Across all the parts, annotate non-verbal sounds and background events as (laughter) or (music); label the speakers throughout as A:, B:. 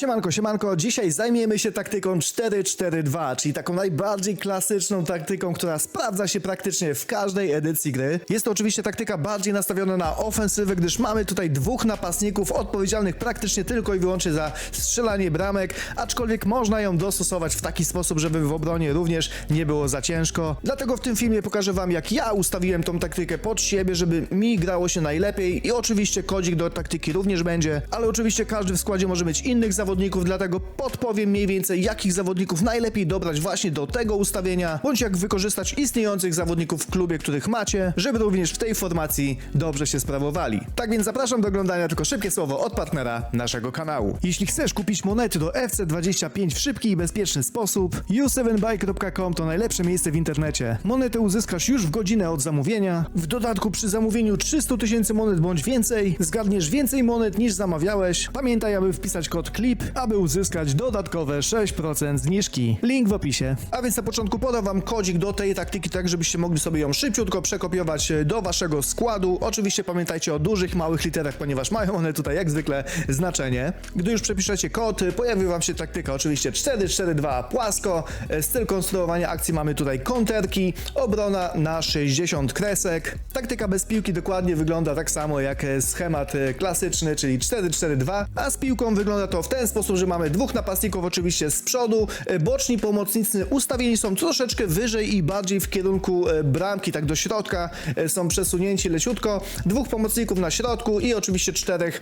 A: Siemanko, siemanko, dzisiaj zajmiemy się taktyką 4-4-2, czyli taką najbardziej klasyczną taktyką, która sprawdza się praktycznie w każdej edycji gry. Jest to oczywiście taktyka bardziej nastawiona na ofensywę, gdyż mamy tutaj dwóch napastników odpowiedzialnych praktycznie tylko i wyłącznie za strzelanie bramek, aczkolwiek można ją dostosować w taki sposób, żeby w obronie również nie było za ciężko. Dlatego w tym filmie pokażę wam, jak ja ustawiłem tą taktykę pod siebie, żeby mi grało się najlepiej i oczywiście kodzik do taktyki również będzie, ale oczywiście każdy w składzie może mieć innych zawodników, dlatego podpowiem mniej więcej, jakich zawodników najlepiej dobrać właśnie do tego ustawienia, bądź jak wykorzystać istniejących zawodników w klubie, których macie, żeby również w tej formacji dobrze się sprawowali. Tak więc zapraszam do oglądania tylko szybkie słowo od partnera naszego kanału. Jeśli chcesz kupić monety do FC25 w szybki i bezpieczny sposób, u7buy.com to najlepsze miejsce w internecie. Monety uzyskasz już w godzinę od zamówienia. W dodatku przy zamówieniu 300 tysięcy monet bądź więcej, zgadniesz więcej monet niż zamawiałeś. Pamiętaj, aby wpisać kod CLIP, aby uzyskać dodatkowe 6% zniżki. Link w opisie. A więc na początku podam wam kodzik do tej taktyki, tak żebyście mogli sobie ją szybciutko przekopiować e, do waszego składu. Oczywiście pamiętajcie o dużych, małych literach, ponieważ mają one tutaj jak zwykle znaczenie. Gdy już przepiszecie kod, e, pojawi wam się taktyka oczywiście 4-4-2 płasko. E, Styl konstruowania akcji mamy tutaj konterki, obrona na 60 kresek. Taktyka bez piłki dokładnie wygląda tak samo jak e, schemat e, klasyczny, czyli 4-4-2, a z piłką wygląda to w ten sposób, że mamy dwóch napastników oczywiście z przodu, e, boczni pomocnicy ustawieni są troszeczkę wyżej i bardziej w kierunku e, bramki, tak do środka e, są przesunięci leciutko, dwóch pomocników na środku i oczywiście czterech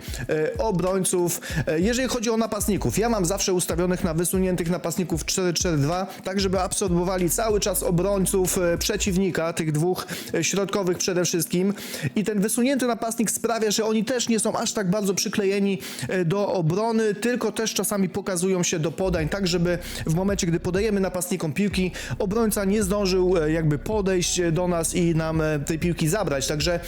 A: obrońców. Jeżeli chodzi o napastników, ja mam zawsze ustawionych na wysuniętych napastników 4-4-2, tak żeby absorbowali cały czas obrońców przeciwnika, tych dwóch środkowych przede wszystkim. I ten wysunięty napastnik sprawia, że oni też nie są aż tak bardzo przyklejeni do obrony, tylko też czasami pokazują się do podań, tak żeby w momencie, gdy podajemy napastnikom piłki, obrońca nie zdążył e, jakby podejść do nas i nam e, tej piłki zabrać, także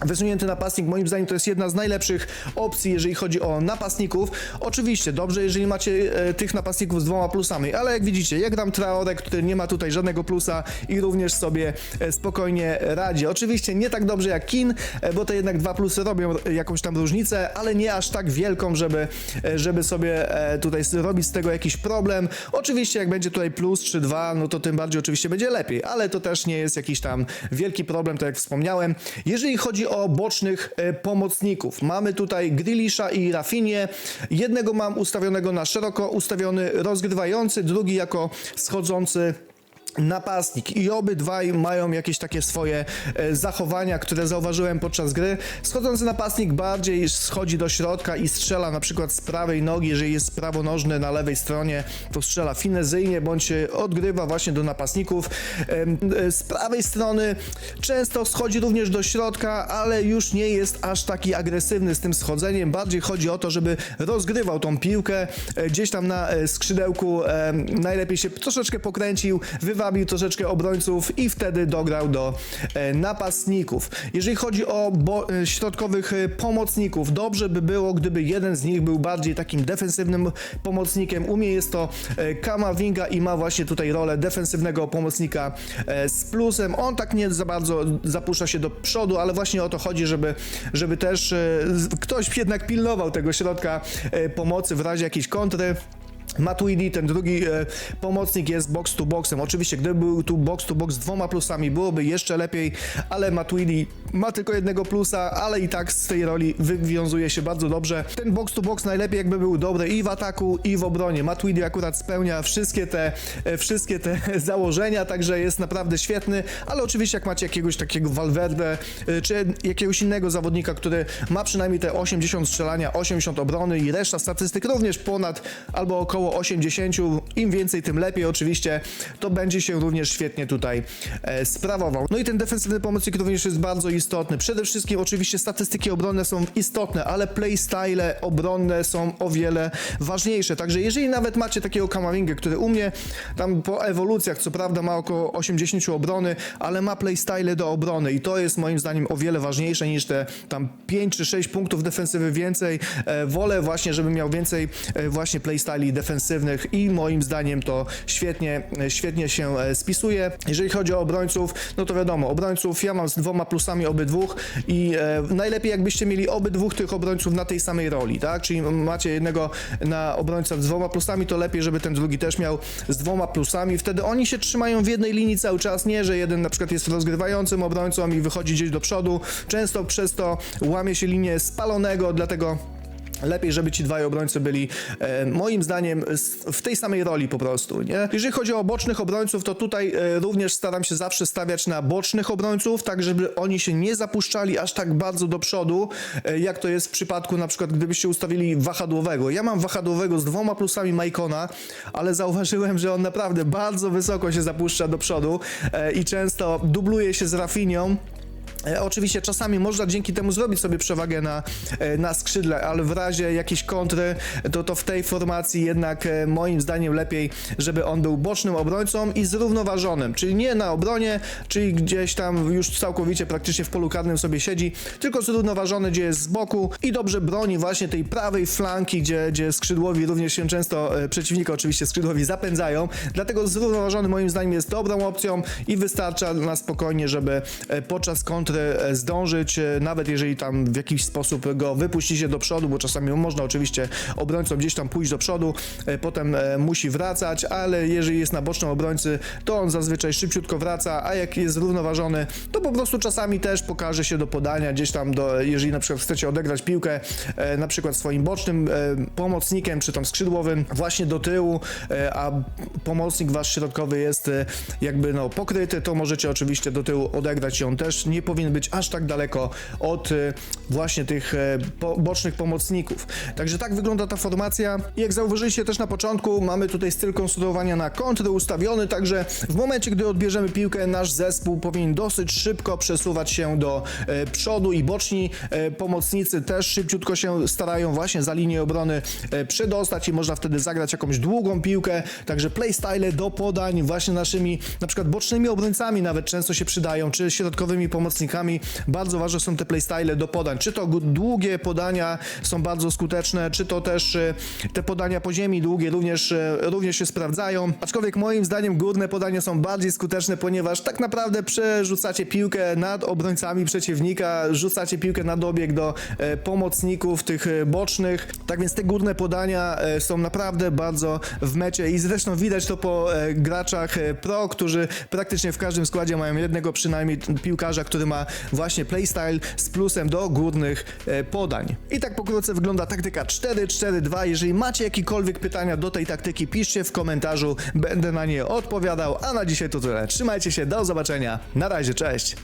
A: Wysunięty napastnik, moim zdaniem, to jest jedna z najlepszych opcji, jeżeli chodzi o napastników. Oczywiście, dobrze, jeżeli macie e, tych napastników z dwoma plusami, ale jak widzicie, jak gram Traore, który nie ma tutaj żadnego plusa i również sobie e, spokojnie radzi. Oczywiście nie tak dobrze jak Kin, e, bo te jednak dwa plusy robią jakąś tam różnicę, ale nie aż tak wielką, żeby, e, żeby sobie e, tutaj robić z tego jakiś problem. Oczywiście, jak będzie tutaj plus czy dwa, no to tym bardziej oczywiście będzie lepiej, ale to też nie jest jakiś tam wielki problem, tak jak wspomniałem. Jeżeli chodzi o bocznych e, pomocników, mamy tutaj Grilisza i Rafinie. Jednego mam ustawionego na szeroko ustawiony rozgrywający, drugi jako schodzący napastnik i obydwaj mają jakieś takie swoje e, zachowania, które zauważyłem podczas gry. Schodzący napastnik bardziej schodzi do środka i strzela na przykład z prawej nogi, jeżeli jest prawonożny na lewej stronie, to strzela finezyjnie bądź e, odgrywa właśnie do napastników. Em, e, Z prawej strony często schodzi również do środka, ale już nie jest aż taki agresywny z tym schodzeniem. Bardziej chodzi o to, żeby rozgrywał tą piłkę e, gdzieś tam na e, skrzydełku. em, Najlepiej się troszeczkę pokręcił, wywabił troszeczkę obrońców i wtedy dograł do e, napastników. Jeżeli chodzi o e, środkowych e, pomocników, dobrze by było, gdyby jeden z nich był bardziej takim defensywnym pomocnikiem. U mnie jest to Kamavinga i ma właśnie tutaj rolę defensywnego pomocnika z plusem. On tak nie za bardzo zapuszcza się do przodu, ale właśnie o to chodzi, żeby, żeby też ktoś jednak pilnował tego środka pomocy w razie jakiejś kontry. Matuidi, ten drugi e, pomocnik jest box to boxem. Oczywiście, gdyby był tu box to box z dwoma plusami, byłoby jeszcze lepiej, ale Matuidi ma tylko jednego plusa, ale i tak z tej roli wywiązuje się bardzo dobrze. Ten box to box najlepiej jakby był dobry i w ataku, i w obronie. Matuidi akurat spełnia wszystkie te, e, wszystkie te (laughs) założenia, także jest naprawdę świetny, ale oczywiście jak macie jakiegoś takiego Valverde, e, czy jakiegoś innego zawodnika, który ma przynajmniej te 80 strzelania, 80 obrony i reszta statystyk również ponad albo około 80, im więcej tym lepiej oczywiście, to będzie się również świetnie tutaj e, sprawował. No i ten defensywny pomocnik również jest bardzo istotny. Przede wszystkim oczywiście statystyki obronne są istotne, ale playstyle obronne są o wiele ważniejsze. Także jeżeli nawet macie takiego Kamavingę, który u mnie tam po ewolucjach, co prawda ma około 80 obrony, ale ma playstyle do obrony i to jest moim zdaniem o wiele ważniejsze niż te tam 5 czy 6 punktów defensywy więcej. E, wolę właśnie, żeby miał więcej e, właśnie playstyli defensywnych i moim zdaniem to świetnie, świetnie się e, spisuje. Jeżeli chodzi o obrońców, no to wiadomo, obrońców ja mam z dwoma plusami obydwóch i e, najlepiej jakbyście mieli obydwóch tych obrońców na tej samej roli, tak? Czyli macie jednego na obrońca z dwoma plusami, to lepiej, żeby ten drugi też miał z dwoma plusami. Wtedy oni się trzymają w jednej linii cały czas, nie, że jeden na przykład jest rozgrywającym obrońcą i wychodzi gdzieś do przodu. Często przez to łamie się linię spalonego, dlatego Lepiej, żeby ci dwaj obrońcy byli, e, moim zdaniem, w tej samej roli po prostu, nie? Jeżeli chodzi o bocznych obrońców, to tutaj e, również staram się zawsze stawiać na bocznych obrońców, tak żeby oni się nie zapuszczali aż tak bardzo do przodu, e, jak to jest w przypadku na przykład, gdybyście ustawili wahadłowego. Ja mam wahadłowego z dwoma plusami Majkona, ale zauważyłem, że on naprawdę bardzo wysoko się zapuszcza do przodu e, i często dubluje się z Rafinią. E, Oczywiście czasami można dzięki temu zrobić sobie przewagę na, e, na skrzydle, ale w razie jakiejś kontry, to, to w tej formacji jednak e, moim zdaniem lepiej, żeby on był bocznym obrońcą i zrównoważonym, czyli nie na obronie, czyli gdzieś tam już całkowicie praktycznie w polu karnym sobie siedzi, tylko zrównoważony, gdzie jest z boku i dobrze broni właśnie tej prawej flanki, gdzie, gdzie skrzydłowi również się często, przeciwnika oczywiście skrzydłowi zapędzają, dlatego zrównoważony moim zdaniem jest dobrą opcją i wystarcza na spokojnie, żeby podczas kontry e, zdążyć, e, nawet jeżeli tam w jakiś sposób go wypuścicie do przodu, bo czasami można oczywiście obrońcą gdzieś tam pójść do przodu, e, potem musi wracać, ale jeżeli jest na bocznym obrońcy, to on zazwyczaj szybciutko wraca, a jak jest zrównoważony, to po prostu czasami też pokaże się do podania gdzieś tam, do, jeżeli na przykład chcecie odegrać piłkę, na przykład swoim bocznym pomocnikiem, czy tam skrzydłowym, właśnie do tyłu, a pomocnik wasz środkowy jest jakby no pokryty, to możecie oczywiście do tyłu odegrać i on też nie powinien być aż tak daleko od e, właśnie tych e, bocznych pomocników. Także tak wygląda ta formacja. Jak zauważyliście też na początku, mamy tutaj styl konstruowania na kontry ustawiony, także w momencie, gdy odbierzemy piłkę, nasz zespół powinien dosyć szybko przesuwać się do e, przodu i boczni pomocnicy też szybciutko się starają właśnie za linię obrony przedostać i można wtedy zagrać jakąś długą piłkę, także playstyle do podań właśnie naszymi na przykład bocznymi obrońcami nawet często się przydają, czy środkowymi pomocnikami. Bardzo ważne są te playstyle do podań, czy to długie podania są bardzo skuteczne, czy to też e, te podania po ziemi długie również, e, również się sprawdzają, aczkolwiek moim zdaniem górne podania są bardziej skuteczne, ponieważ tak naprawdę przerzucacie piłkę nad obrońcami przeciwnika, rzucacie piłkę na dobieg do e, pomocników tych e, bocznych, tak więc te górne podania e, są naprawdę bardzo w mecie i zresztą widać to po graczach pro, którzy praktycznie w każdym składzie mają jednego przynajmniej piłkarza, który ma właśnie playstyle z plusem do górnych e, podań. I tak pokrótce wygląda taktyka 4-4-2. Jeżeli macie jakiekolwiek pytania do tej taktyki, piszcie w komentarzu, będę na nie odpowiadał, a na dzisiaj to tyle. Trzymajcie się, do zobaczenia, na razie, cześć!